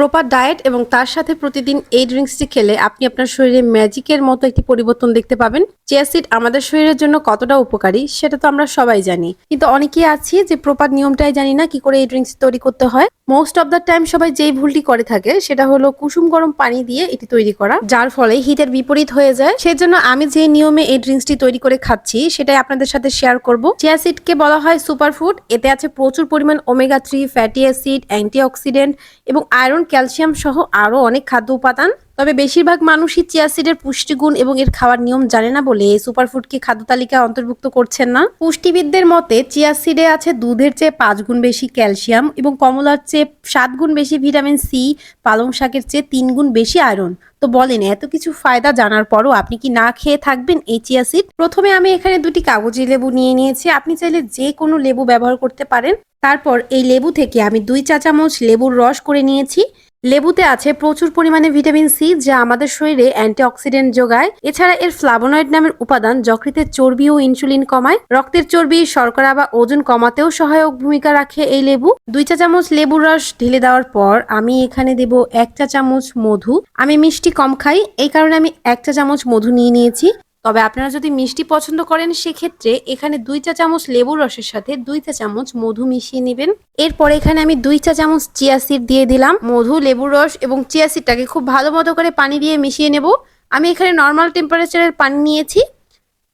Proper diet এবং তার সাথে প্রতিদিন এই ড্রিঙ্কসটি খেলে আপনি আপনার শরীরে ম্যাজিকের মতো একটি পরিবর্তন দেখতে পাবেন। চিয়া সিড আমাদের শরীরের জন্য কতটা উপকারী সেটা তো আমরা সবাই জানি। কিন্তু অনেকেই আছি যে প্রপার নিয়মটাই জানি না কি করে এই ড্রিঙ্কস তৈরি করতে হয়। মোস্ট অফ দ্য টাইম সবাই যেই ভুলটি করে থাকে, সেটা হলো কুসুম গরম পানি দিয়ে এটি তৈরি করা, যার ফলে হিটের বিপরীত হয়ে যায়। সেজন্য আমি যে নিয়মে এই ড্রিঙ্কসটি তৈরি করে খাচ্ছি, সেটাই আপনাদের সাথে শেয়ার করব। চিয়া সিডকে বলা হয় সুপার ফুড এতে আছে প্রচুর পরিমাণ omega three fatty acid antioxidant এবং আয়রন ক্যালসিয়াম সহ আরও অনেক খাদ্য উপাদান। তবে বেশিরভাগ মানুষই চিয়া সিডের পুষ্টিগুণ এবং এর খাওয়ার নিয়ম জানে না বলে সুপারফুডকে খাদ্য তালিকায় অন্তর্ভুক্ত করছেন না। পুষ্টিবিদদের মতে, চিয়া সিডে আছে দুধের চেয়ে পাঁচ গুণ বেশি ক্যালসিয়াম এবং কমলার চেয়ে সাত গুণ বেশি ভিটামিন সি, পালং শাকের চেয়ে তিন গুণ বেশি আয়রন। তো বলেন, এত কিছু ফায়দা জানার পরও আপনি কি না খেয়ে থাকবেন এই চিয়া সিড? প্রথমে আমি এখানে দুটি কাগজি লেবু নিয়ে নিয়েছি। আপনি চাইলে যে কোনো লেবু ব্যবহার করতে পারেন। তারপর এই লেবু থেকে আমি দুই চা চামচ লেবুর রস করে নিয়েছি। লেবুতে আছে প্রচুর পরিমাণে ভিটামিন সি, যা আমাদের শরীরে অ্যান্টিঅক্সিডেন্ট যোগায়। এছাড়া এর ফ্লাভোনয়েড নামের উপাদান যকৃতের চর্বি ও ইনসুলিন কমায়। রক্তের চর্বি, শর্করা বা ওজন কমাতেও সহায়ক ভূমিকা রাখে এই লেবু। দুই চা চামচ লেবুর রস ঢেলে দেওয়ার পর আমি এখানে দেব এক চা চামচ মধু। আমি মিষ্টি কম খাই, এই কারণে আমি এক চা চামচ মধু নিয়ে নিয়েছি। তবে আপনারা যদি মিষ্টি পছন্দ করেন, সেক্ষেত্রে এখানে দুই চা চামচ লেবুর রসের সাথে দুই চা চামচ মধু মিশিয়ে নেবেন। এরপর এখানে আমি দুই চা চামচ চিয়া সিড দিয়ে দিলাম। মধু, লেবুর রস এবং চিয়া সিডটাকে খুব ভালো মতো করে পানি দিয়ে মিশিয়ে নেব। আমি এখানে নর্মাল টেম্পারেচারের পানি নিয়েছি।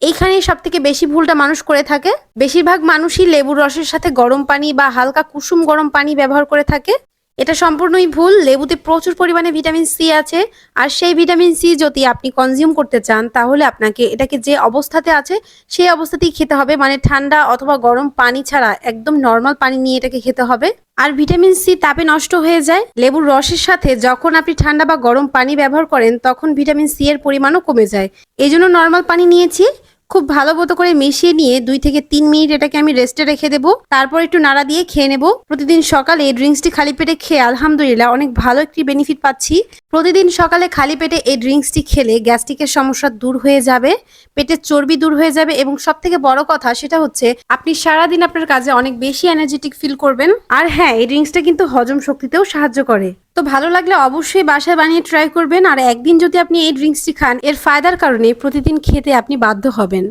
এইখানে সব থেকে বেশি ভুলটা মানুষ করে থাকে। বেশিরভাগ মানুষই লেবুর রসের সাথে গরম পানি বা হালকা কুসুম গরম পানি ব্যবহার করে থাকে। এটা সম্পূর্ণই ভুল। লেবুতে প্রচুর পরিমাণে ভিটামিন সি আছে। আর সেই ভিটামিন সি যদি আপনি কনজিউম করতে চান, তাহলে আপনাকে এটাকে যে অবস্থাতে আছে, সেই অবস্থাতেই খেতে হবে। মানে ঠান্ডা অথবা গরম পানি ছাড়া একদম নর্মাল পানি নিয়ে এটাকে খেতে হবে। আর ভিটামিন সি তাপে নষ্ট হয়ে যায়। লেবুর রসের সাথে যখন আপনি ঠান্ডা বা গরম পানি ব্যবহার করেন, তখন ভিটামিন সি এর পরিমাণও কমে যায়। এই জন্য নর্মাল পানি নিয়েছি। খুব ভালো মতো করে মিশিয়ে নিয়ে দুই থেকে তিন মিনিট এটাকে আমি রেস্টে রেখে দেবো। তারপর একটু নাড়া দিয়ে খেয়ে নেব। প্রতিদিন সকালে এই ড্রিঙ্কসটি খালি পেটে খেয়ে আলহামদুলিল্লাহ অনেক ভালো একটি বেনিফিট পাচ্ছি। প্রতিদিন সকালে খালি পেটে এই ড্রিঙ্কসটি খেলে গ্যাস্ট্রিকের সমস্যা দূর হয়ে যাবে পেটের চর্বি দূর হয়ে যাবে এবং সব থেকে বড় কথা সেটা হচ্ছে আপনি সারাদিন আপনার কাজে অনেক বেশি এনার্জেটিক ফিল করবেন। আর হ্যাঁ এই ড্রিঙ্কসটা কিন্তু হজম শক্তিতেও সাহায্য করে। তো ভালো লাগলে অবশ্যই বাসায় বানিয়ে ট্রাই করবেন। আর একদিন যদি আপনি এই ড্রিঙ্কসটি খান, এর ফায়দার কারণে প্রতিদিন খেতে আপনি বাধ্য হবেন।